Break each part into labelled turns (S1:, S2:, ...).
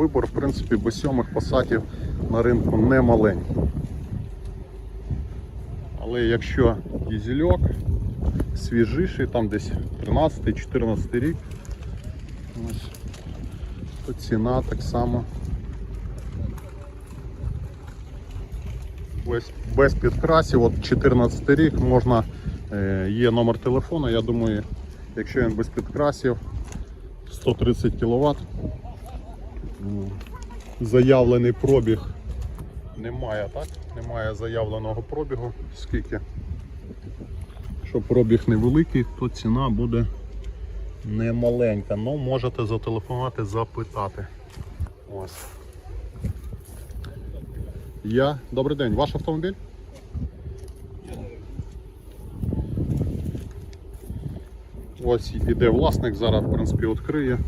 S1: вибор, в принципі, без сьомих посадів на ринку не маленький. Але якщо дізельок свіжіший, там десь 13-14 рік, ось, то ціна так само без, без підкрасів. От 14 рік можна, е, є номер телефону, я думаю, якщо він без підкрасів 130 кВт. Заявлений пробіг немає, так? Немає заявленого пробігу. Скільки? Якщо пробіг невеликий, то ціна буде не маленька. Ну, можете зателефонувати, запитати. Ось. Я. Добрий день, ваш автомобіль? Ось іде власник, зараз в принципі відкриє,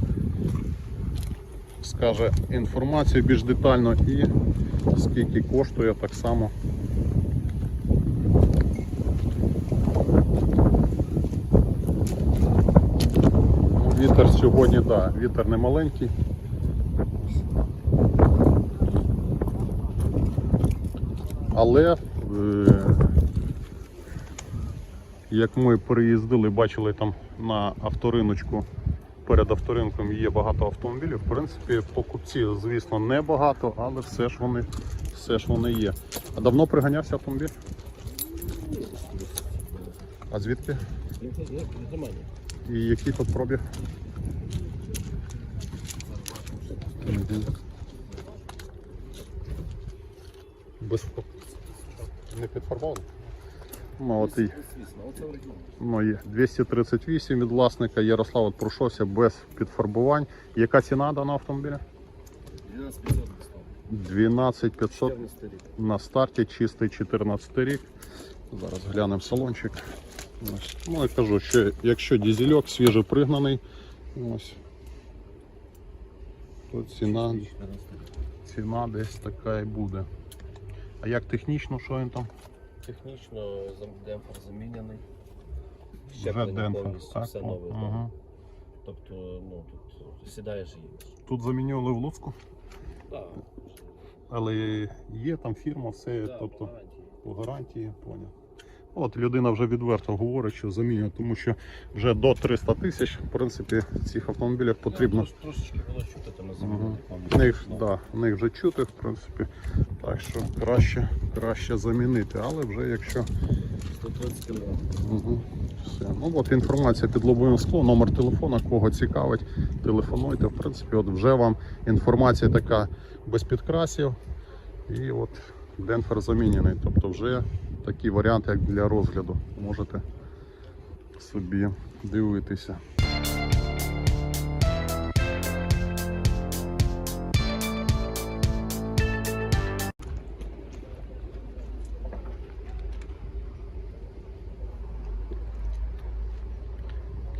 S1: скаже інформацію більш детально і скільки коштує так само. Ну, Вітер сьогодні, так, да, вітер не маленький. Але е, як ми переїздили, бачили там на авториночку, перед авторинком є багато автомобілів. В принципі, покупців, звісно, не багато, але все ж вони, все ж вони є. А давно приганявся автомобіль? А звідки? І який тут пробіг? Без не підфарбований? І, ну, є 238 від власника. Ярослав от пройшовся без підфарбувань. Яка ціна даного автомобіля? 12 500 на старті, чистий 14 рік. Зараз глянемо салончик. Ось. Ну я кажу, що якщо дізельок свіжо пригнаний, ось, то ціна, ціна десь така і буде. А як технічно, що він там?
S2: Технічно демпфер заміняний.
S1: Вже
S2: Щеплення
S1: демпфер,
S2: повністю,
S1: так?
S2: все нове.
S1: ага.
S2: Тобто, ну, тут сідаєш і їдеш.
S1: Тут замінювали в Луцьку,
S2: Так,
S1: але є там фірма, все,
S2: Да,
S1: тобто по гарантії, поняв. От людина вже відверто говорить, що замінює, тому що вже до 300 тисяч, в принципі, в цих автомобілях потрібно.
S2: Трошечки було чути, то ми замінили.
S1: В них, да, них вже чути, в принципі. Так що краще, краще замінити. Але вже якщо
S2: 130 кг.
S1: Угу. Все. Ну от інформація під лобовим склом, номер телефона, кого цікавить, телефонуйте. В принципі, от вже вам інформація така без підкрасів. І от Денфер замінений. Тобто вже такий варіант, як для розгляду. Можете собі дивитися.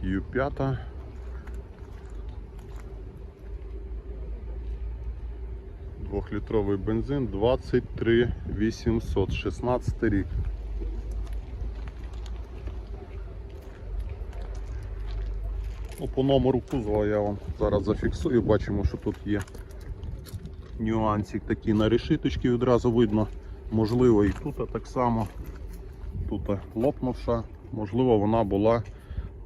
S1: Q5. Двохлітровий бензин 23 800, 16 рік. Ну, по номеру кузова я вам зараз зафіксую, бачимо, що тут є нюансик такий на решіточці відразу видно. Можливо і тут так само. Тут лопнувша, можливо, вона була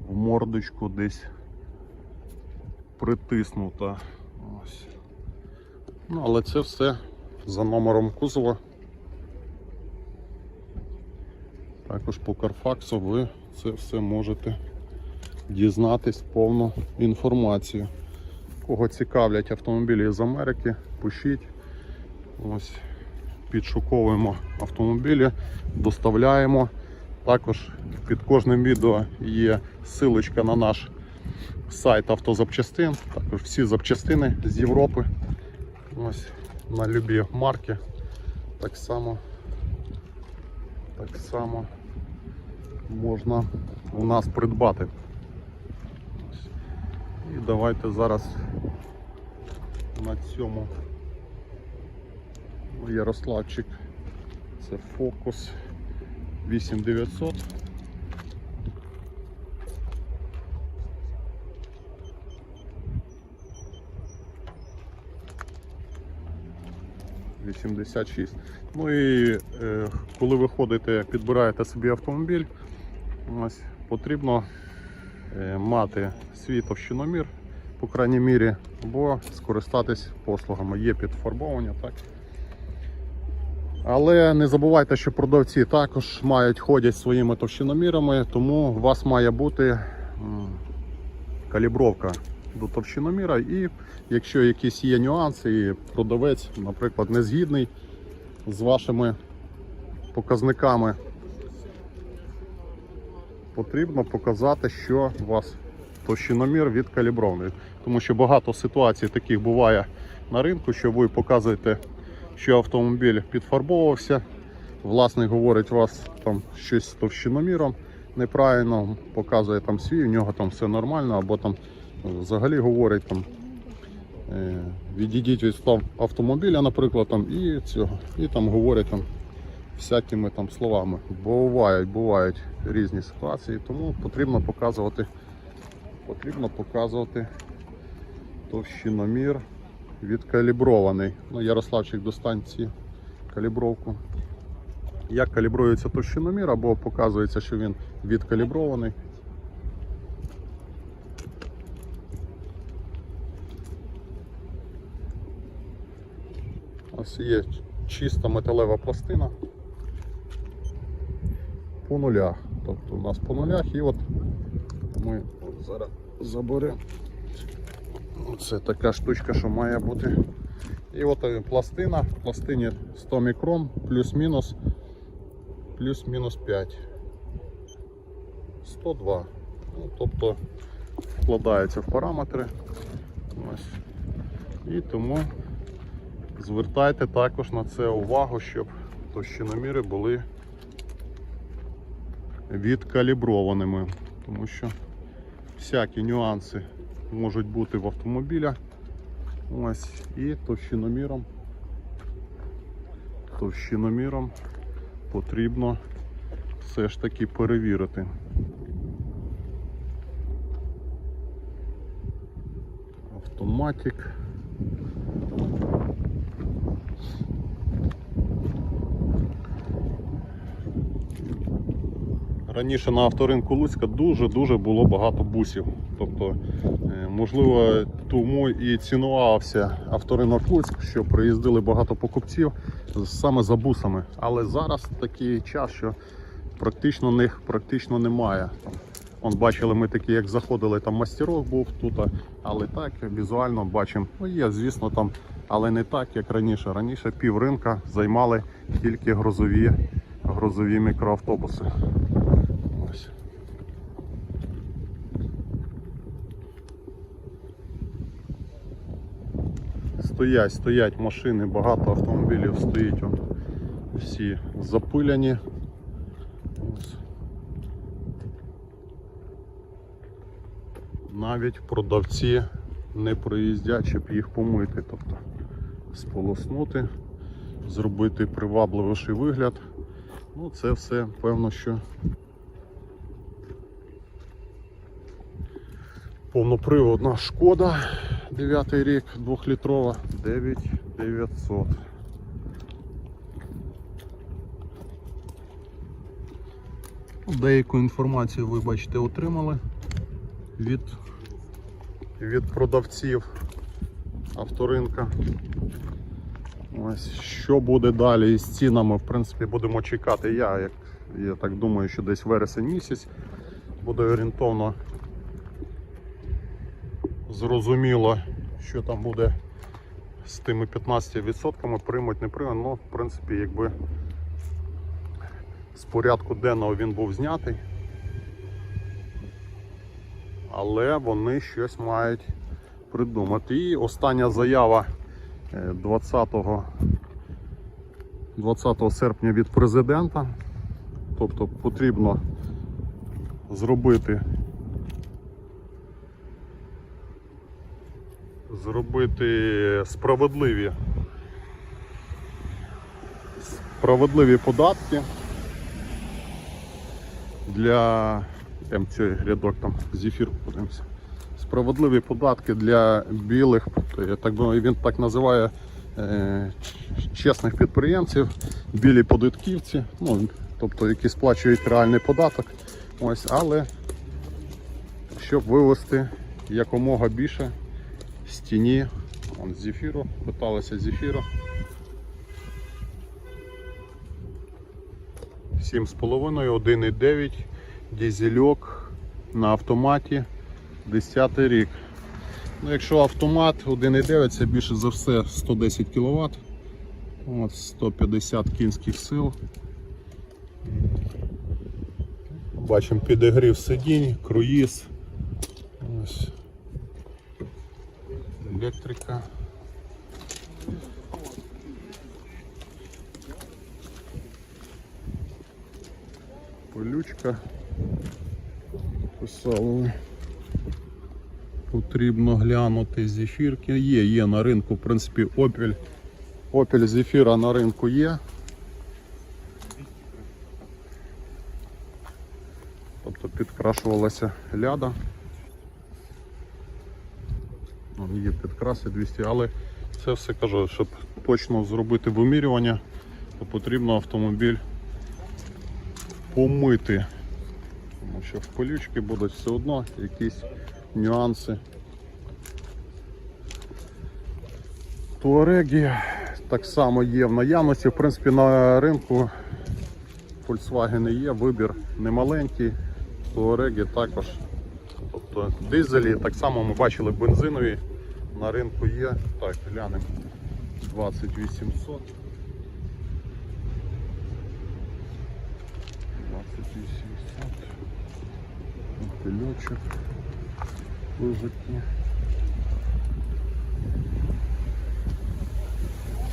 S1: в мордочку десь притиснута. Ось. Ну, але це все за номером кузова. Також по Карфаксу ви це все можете дізнатись повну інформацію. Кого цікавлять автомобілі з Америки, пишіть. Ось підшуковуємо автомобілі, доставляємо. Також під кожним відео є ссылочка на наш сайт автозапчастин. Також всі запчастини з Європи. Ось на любі марки. Так само, так само можна у нас придбати. І давайте зараз на цьому Ярославчик. Це фокус 8900. 86. Ну і е, коли ви ходите, підбираєте собі автомобіль, ось, потрібно е, мати свій товщиномір, по крайній мірі, або скористатись послугами. Є підфарбовування, так. Але не забувайте, що продавці також мають ходять своїми товщиномірами, тому у вас має бути калібровка до товщиноміра. І якщо якісь є нюанси, і продавець, наприклад, не згідний з вашими показниками, потрібно показати, що у вас товщиномір відкалібрований. Тому що багато ситуацій таких буває на ринку, що ви показуєте, що автомобіль підфарбовувався, власник говорить у вас там щось з товщиноміром неправильно, показує там свій, у нього там все нормально, або там взагалі говорить там. е, Відійдіть від автомобіля, наприклад, там, і цього, і там говорять там всякими там словами. Бувають, бувають різні ситуації, тому потрібно показувати, потрібно показувати товщиномір відкалібрований. Ну, Ярославчик до станції калібровку. Як калібрується товщиномір, або показується, що він відкалібрований. Ось є чиста металева пластина по нулях. Тобто у нас по нулях і от ми от зараз заберемо. Це така штучка, що має бути. І от е, пластина, в пластині 100 мікрон, плюс-мінус, плюс-мінус 5. 102. Ну, тобто вкладається в параметри. Ось. І тому звертайте також на це увагу, щоб товщиноміри були відкаліброваними, тому що всякі нюанси можуть бути в автомобіля. Ось і товщиноміром. Товщиноміром потрібно все ж таки перевірити. Автоматик. Раніше на авторинку Луцька дуже-дуже було багато бусів. Тобто, е, можливо, тому і цінувався авторинок Луцьк, що приїздили багато покупців саме за бусами. Але зараз такий час, що практично них практично немає. Вон бачили, ми такі, як заходили, там мастерок був тут, але так візуально бачимо. Ну є, звісно, там, але не так, як раніше. Раніше пів ринка займали тільки грозові, грозові мікроавтобуси. Ось. Стоять, стоять машини, багато автомобілів стоїть. он, Всі запиляні. Навіть продавці не приїздять, щоб їх помити, тобто сполоснути, зробити привабливіший вигляд. Ну, це все певно, що повноприводна шкода 9 рік, 2-літрова, 9900. Деяку інформацію ви бачите отримали від, від продавців авторинка. Ось що буде далі із цінами, в принципі, будемо чекати. Я, як я так думаю, що десь вересень місяць буде орієнтовно зрозуміло, що там буде з тими 15% приймуть, не приймуть. Ну, в принципі, якби з порядку денного він був знятий. Але вони щось мають придумати. І остання заява е, 20, 20 серпня від президента. Тобто потрібно зробити зробити справедливі справедливі податки для там цей рядок там зефір подивимося. Справедливі податки для білих, так думаю, він так називає е, чесних підприємців, білі податківці, ну, тобто які сплачують реальний податок. Ось, але щоб вивести якомога більше з тіні Вон, з зефіру, питалися зефіру. 7,5, 1,9, дізельок на автоматі 10 рік. Ну, якщо автомат 1,9 це більше за все 110 кВт, От, 150 кінських сил. Бачимо підігрів сидінь, круїз. Електрика. Полючка. Писали. Потрібно глянути зефірки. Є, є на ринку, в принципі, Opel. Opel зефіра на ринку є. Тобто підкрашувалася ляда. Вон Є підкраси 200, але це все кажу, щоб точно зробити вимірювання, то потрібно автомобіль помити. Тому що в колючки будуть все одно якісь нюанси. Туареги так само є в наявності. В принципі, на ринку Volkswagen є, вибір немаленький. Туареги також. Тобто дизелі, так само ми бачили бензинові на ринку є. Так, глянемо. 20800. 20800. Пильочок. Вижитки.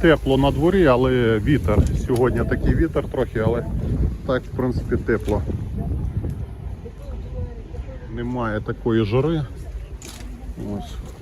S1: Тепло на дворі, але вітер. Сьогодні такий вітер трохи, але так, в принципі, тепло. Немає такої жари. Ось.